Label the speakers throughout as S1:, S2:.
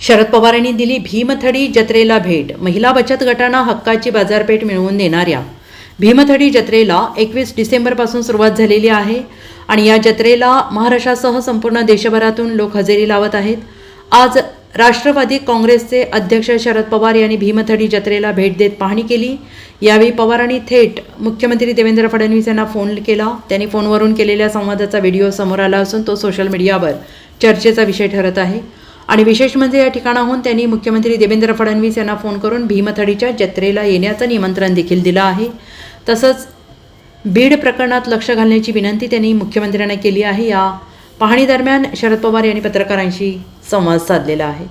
S1: शरद पवार यांनी दिली भीमथडी जत्रेला भेट. महिला बचत गटांना हक्काची बाजारपेठ मिळवून देणाऱ्या. भीमथडी जत्रेला एकवीस डिसेंबरपासून सुरुवात झालेली आहे आणि या जत्रेला महाराष्ट्रासह संपूर्ण देशभरातून लोक हजेरी लावत आहेत. आज राष्ट्रवादी काँग्रेसचे अध्यक्ष शरद पवार यांनी भीमथडी जत्रेला भेट देत पाहणी केली. यावेळी पवारांनी थेट मुख्यमंत्री देवेंद्र फडणवीस यांना फोन केला. त्यांनी फोनवरून केलेल्या संवादाचा व्हिडिओ समोर आला असून तो सोशल मीडियावर चर्चेचा विषय ठरत आहे. आणि विशेष म्हणजे या ठिकाणाहून त्यांनी मुख्यमंत्री देवेंद्र फडणवीस यांना फोन करून भीमथडीच्या जत्रेला येण्याचं निमंत्रण देखील दिलं आहे. तसंच बीड प्रकरणात लक्ष घालण्याची विनंती त्यांनी मुख्यमंत्र्यांना केली आहे. या पाहणीदरम्यान शरद पवार यांनी पत्रकारांशी संवाद साधलेला आहे.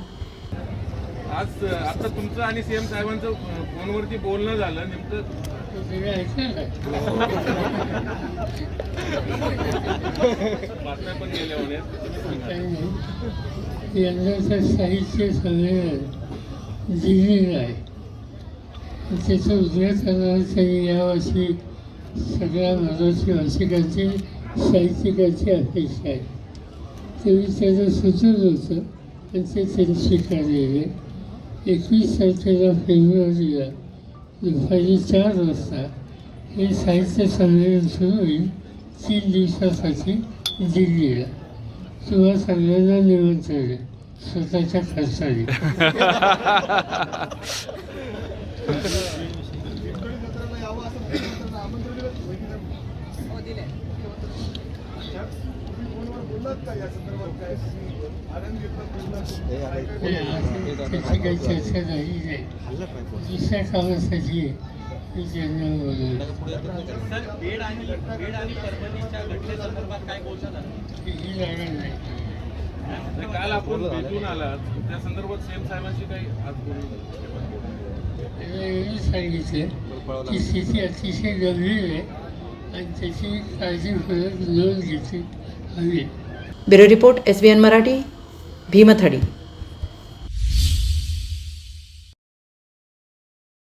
S2: आज आता तुमचं आणि सीएम साहेबांचं फोनवरती बोलणं झालं. नेमकं पण
S3: यंदाचं साहित्य संमेलन दिल्लीला आहे त्याचं उद्घाटनासाठी यावर्षी सगळ्या महत्त्वाची भाषिकांची साहित्यिकांची अपेक्षा आहे तरी त्याचं सुचत होतं आणि ते त्यांनी स्वीकारलेले एकवीस तारखेला फेब्रुवारीला दुपारी चार वाजता हे साहित्य संमेलन सुरू होईल तीन दिवसासाठी दिल्लीला किंवा सगळ्यांना निमंत्रण आहे स्वतःच्या खर्चाने त्याची काही चर्चा नाही दुसऱ्या कामासाठी
S2: काल आपण भेटून आलात त्या संदर्भात सेम साहेबांशी काही आज बोलून
S3: त्याला सांगितलं की स्थिती अतिशय गंभीर आहे आणि त्याची काळजीपूर्वक नोंद घेतली हवी
S1: bureau report S B N Marathi Bhimthadi